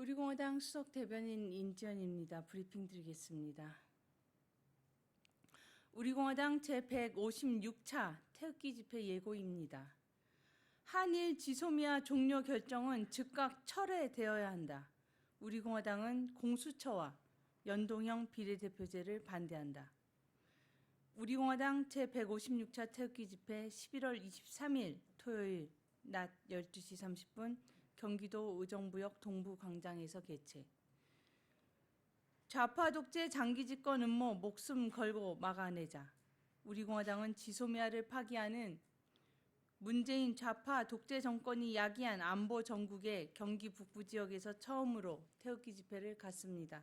우리공화당 수석 대변인 인지연입니다. 브리핑 드리겠습니다. 우리공화당 제156차 태극기 집회 예고입니다. 한일 지소미아 종료 결정은 즉각 철회되어야 한다. 우리공화당은 공수처와 연동형 비례대표제를 반대한다. 우리공화당 제156차 태극기 집회 11월 23일 토요일 낮 12시 30분 경기도 의정부역 동부광장에서 개최. 좌파 독재 장기 집권 음모 목숨 걸고 막아내자. 우리 공화당은 지소미아를 파기하는 문재인 좌파 독재 정권이 야기한 안보 전국의 경기 북부 지역에서 처음으로 태극기 집회를 갖습니다.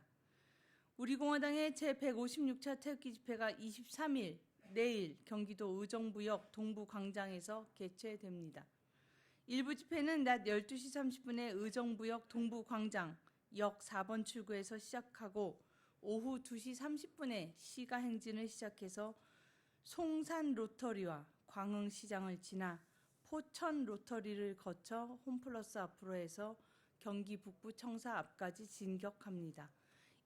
우리 공화당의 제156차 태극기 집회가 23일 내일 경기도 의정부역 동부광장에서 개최됩니다. 일부 집회는 낮 12시 30분에 의정부역 동부광장 역 4번 출구에서 시작하고 오후 2시 30분에 시가 행진을 시작해서 송산 로터리와 광흥시장을 지나 포천 로터리를 거쳐 홈플러스 앞으로 해서 경기 북부 청사 앞까지 진격합니다.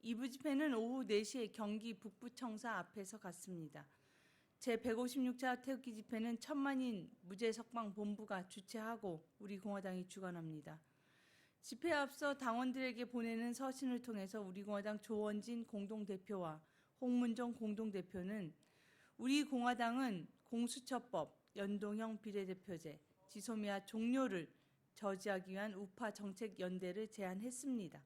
2부 집회는 오후 4시에 경기 북부 청사 앞에서 갔습니다. 제156차 태극기 집회는 천만인 무죄석방 본부가 주최하고 우리 공화당이 주관합니다. 집회에 앞서 당원들에게 보내는 서신을 통해서 우리 공화당 조원진 공동대표와 홍문정 공동대표는 우리 공화당은 공수처법, 연동형 비례대표제, 지소미아 종료를 저지하기 위한 우파 정책 연대를 제안했습니다.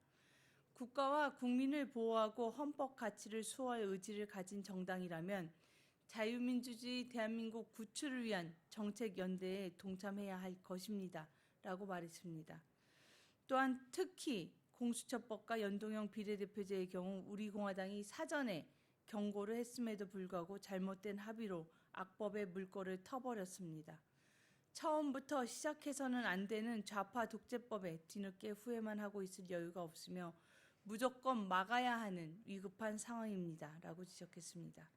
국가와 국민을 보호하고 헌법 가치를 수호할 의지를 가진 정당이라면 자유민주주의 대한민국 구출을 위한 정책 연대에 동참해야 할 것입니다. 라고 말했습니다. 또한 특히 공수처법과 연동형 비례대표제의 경우 우리 공화당이 사전에 경고를 했음에도 불구하고 잘못된 합의로 악법의 물꼬를 터버렸습니다. 처음부터 시작해서는 안 되는 좌파 독재법에 뒤늦게 후회만 하고 있을 여유가 없으며 무조건 막아야 하는 위급한 상황입니다. 라고 지적했습니다.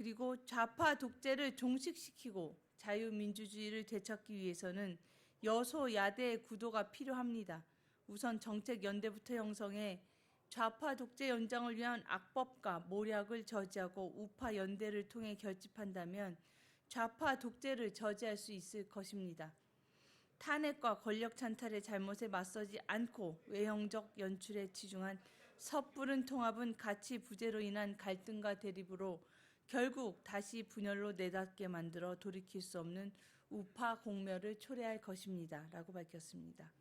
그리고 좌파 독재를 종식시키고 자유민주주의를 되찾기 위해서는 여소야대의 구도가 필요합니다. 우선 정책 연대부터 형성해 좌파 독재 연장을 위한 악법과 모략을 저지하고 우파 연대를 통해 결집한다면 좌파 독재를 저지할 수 있을 것입니다. 탄핵과 권력 찬탈의 잘못에 맞서지 않고 외형적 연출에 치중한 섣부른 통합은 가치 부재로 인한 갈등과 대립으로 결국 다시 분열로 내닫게 만들어 돌이킬 수 없는 우파 공멸을 초래할 것입니다. 라고 밝혔습니다.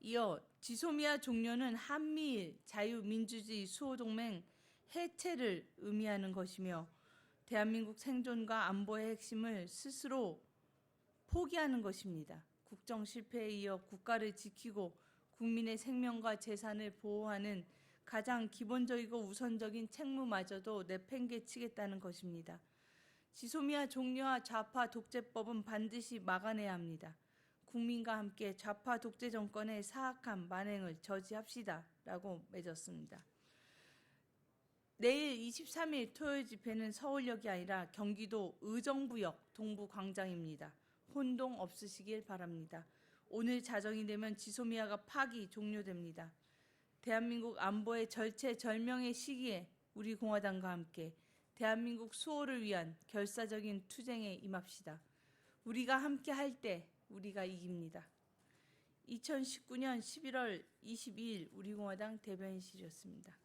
이어 지소미아 종료는 한미일 자유민주주의 수호동맹 해체를 의미하는 것이며 대한민국 생존과 안보의 핵심을 스스로 포기하는 것입니다. 국정 실패에 이어 국가를 지키고 국민의 생명과 재산을 보호하는 가장 기본적이고 우선적인 책무마저도 내팽개치겠다는 것입니다. 지소미아 종료와 좌파 독재법은 반드시 막아내야 합니다. 국민과 함께 좌파 독재 정권의 사악한 만행을 저지합시다. 라고 맺었습니다. 내일 23일 토요일 집회는 서울역이 아니라 경기도 의정부역 동부광장입니다. 혼동 없으시길 바랍니다. 오늘 자정이 되면 지소미아가 파기 종료됩니다. 대한민국 안보의 절체절명의 시기에 우리 공화당과 함께 대한민국 수호를 위한 결사적인 투쟁에 임합시다. 우리가 함께 할 때 우리가 이깁니다. 2019년 11월 22일 우리 공화당 대변인실이었습니다.